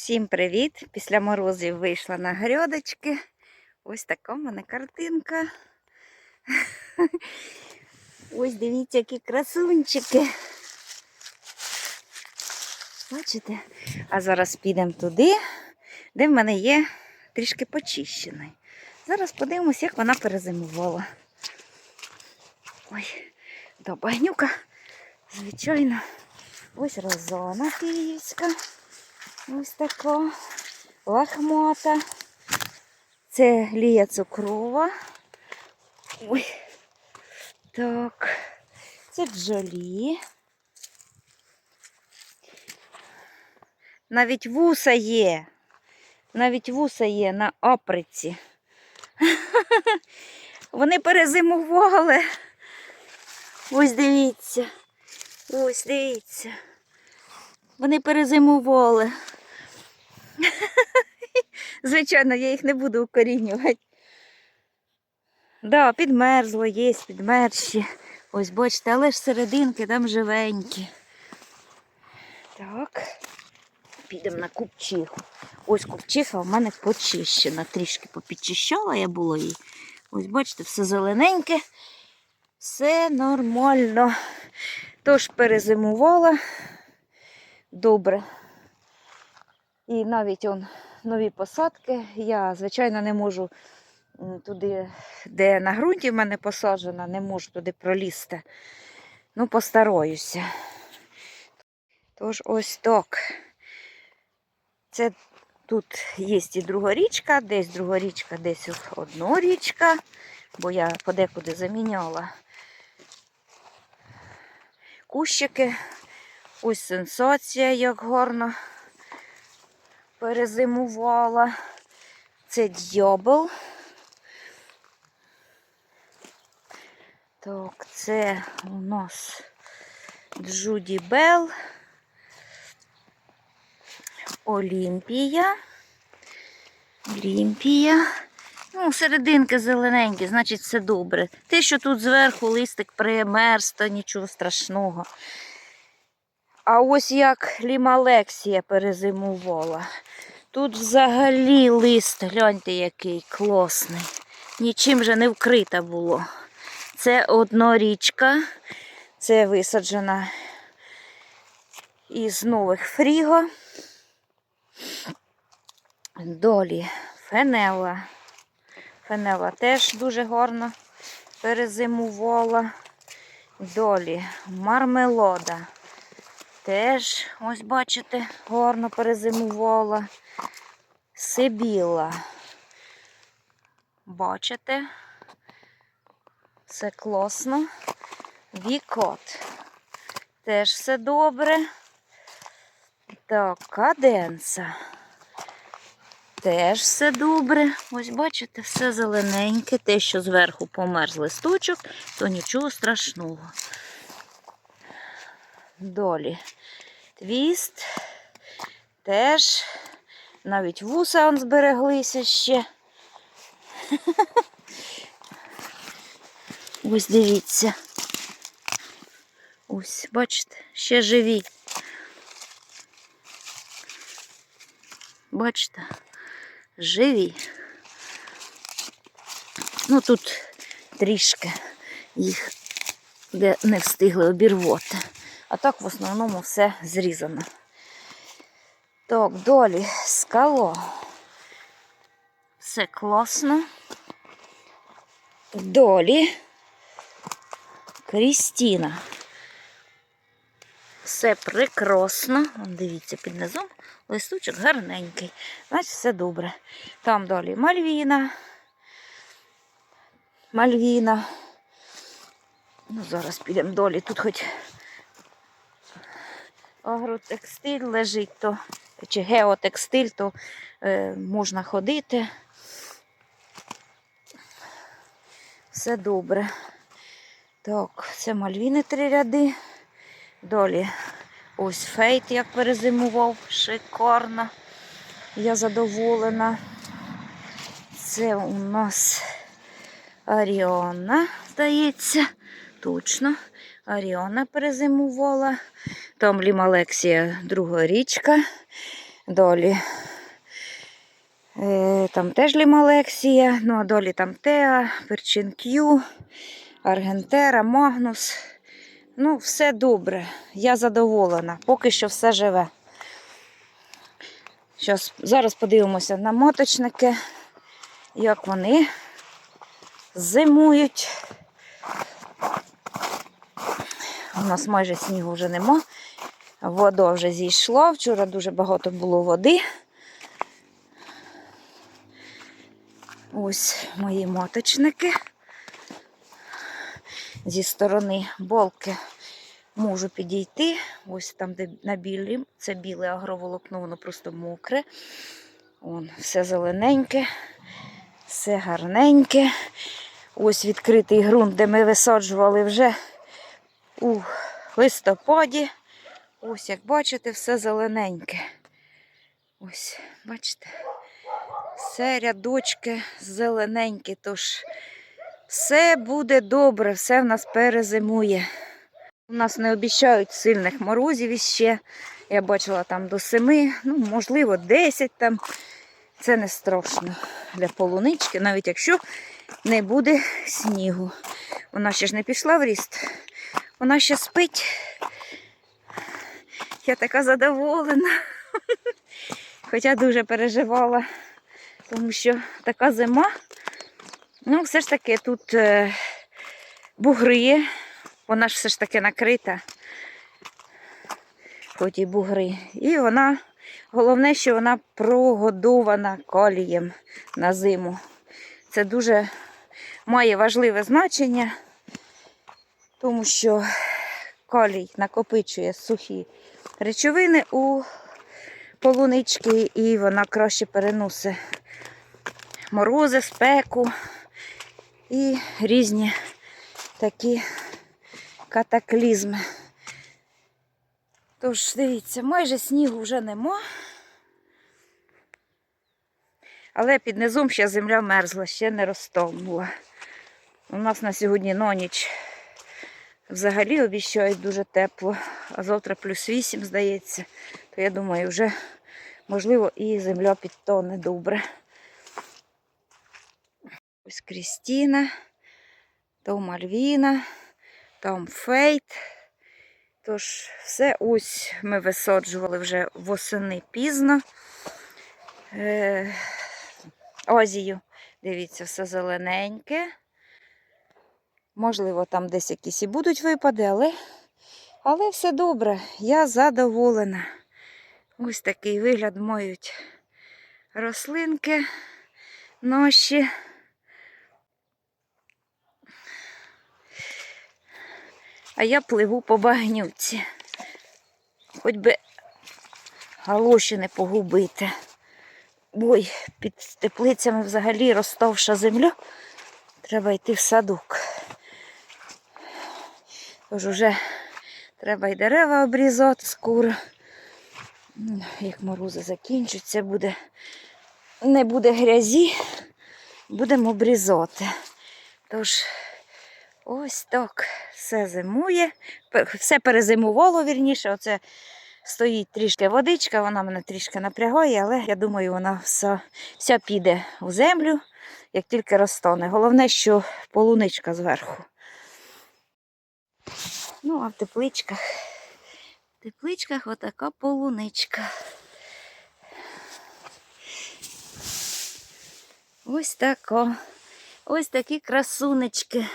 Всім привіт! Після морозів вийшла на грядочки. Ось така в мене картинка. Ось дивіться, які красунчики. Бачите? А зараз підемо туди, де в мене є трішки почищений. Зараз подивимось, як вона перезимувала. Ой, до багнюка, звичайно. Ось розона київська. Ось така лахмата. Це лія цукрова. Ой. Так. Це джолі. Навіть вуса є. Навіть вуса є на оприці. Вони перезимували. Ось дивіться. Ось дивіться. Вони перезимували. Звичайно, я їх не буду укорінювати. Да, підмерзло, є, підмерзші. Ось бачите, але ж серединки там живенькі. Так, підемо на купчиху. Ось купчиха в мене почищена. Трішки попідчищала я було її. Ось бачите, все зелененьке, все нормально. Тож перезимувала добре. І навіть он нові посадки. Я, звичайно, не можу туди, де на ґрунті в мене посаджена, не можу туди пролізти. Ну, постараюся. Тож ось так. Це тут є і друга річка, десь друга річка, десь одна річка, бо я подекуди заміняла кущики. Ось сенсація, як гарно перезимувала. Це дьобел. Так, це у нас Джуді Белл, Олімпія. Олімпія. Ну, серединки зелененькі, значить все добре. Те, що тут зверху листик примерз, то нічого страшного. А ось як лімалексія перезимувала. Тут взагалі лист, гляньте, який класний. Нічим же не вкрита було. Це однорічка, це висаджена із нових фріго. Долі фенела. Фенела теж дуже гарно перезимувала. Долі мармелода. Теж, ось бачите, гарно перезимувала. Сибіла. Бачите? Все класно. Вікот. Теж все добре. Так, каденса. Теж все добре. Ось бачите, все зелененьке. Те, що зверху померз листочок, то нічого страшного. Долі. Твіст. Теж. Навіть вуса он збереглися ще. Ось дивіться. Ось, бачите, ще живі. Бачите, живі. Ну тут трішки їх де не встигли обірвати. А так в основному все зрізано. Так, долі скало. Все класно. Долі. Крістіна. Все прекрасно. Дивіться, під низом листочок гарненький. Значить, все добре. Там далі Мальвіна. Мальвіна. Ну, зараз підемо долі. Тут хоч агротекстиль лежить, то, чи геотекстиль, то е, можна ходити. Все добре. Так, це мальвіни три ряди. Далі ось фейт, як перезимував, шикарно. Я задоволена. Це у нас Аріона, здається. Точно. Аріона перезимувала. Там Лімалексія друга річка. Долі. Е, Там теж лімалексія, ну а долі там Теа, Перчин К'ю, Аргентера, Магнус. Ну, все добре. Я задоволена. Поки що все живе. Щас, зараз подивимося на моточники, як вони зимують. У нас майже снігу вже нема. Вода вже зійшла. Вчора дуже багато було води. Ось мої моточники. Зі сторони болки можу підійти. Ось там, де на білі, це біле агроволокно, воно просто мокре. Вон, все зелененьке, все гарненьке. Ось відкритий ґрунт, де ми висаджували вже у листопаді. Ось, як бачите, все зелененьке. Ось, бачите, все рядочки зелененькі, тож все буде добре, все в нас перезимує. У нас не обіцяють сильних морозів іще. Я бачила там до 7, ну, можливо, 10 там. Це не страшно для полунички, навіть якщо не буде снігу. Вона ще ж не пішла в ріст. Вона ще спить. Я така задоволена. Хоча дуже переживала, тому що така зима. Ну, все ж таки тут е, бугри, вона ж все ж таки накрита, хоч і бугри. І вона, головне, що вона прогодована калієм на зиму. Це дуже має важливе значення, тому що калій накопичує сухі речовини у полунички, і вона краще переносить морози, спеку і різні такі катаклізми. Тож, дивіться, майже снігу вже нема. Але під низом ще земля мерзла, ще не розтовнула. У нас на сьогодні на ніч взагалі обіщають дуже тепло, а завтра плюс 8, здається. То я думаю, вже можливо і земля підтоне добре. Ось Крістіна, там Альвіна, там Фейт. Тож, все ось ми висаджували вже восени пізно. Е, Азію, дивіться, все зелененьке. Можливо, там десь якісь і будуть випади, але, але все добре. Я задоволена. Ось такий вигляд мають рослинки наші. А я пливу по багнюці. Хоч би галоші не погубити. Ой, під теплицями взагалі розставша земля. Треба йти в садок. Тож уже треба й дерева обрізати скоро. Ну, Як морози закінчаться, буде, не буде грязі, будемо обрізати. Тож, ось так все зимує. Все перезимувало вірніше. Оце стоїть трішки водичка, вона мене трішки напрягає, але я думаю, вона вся, вся піде в землю, як тільки розтане. Головне, що полуничка зверху. Ну, а в тепличках. В тепличках отака полуничка. Ось така. Ось такі красунечки.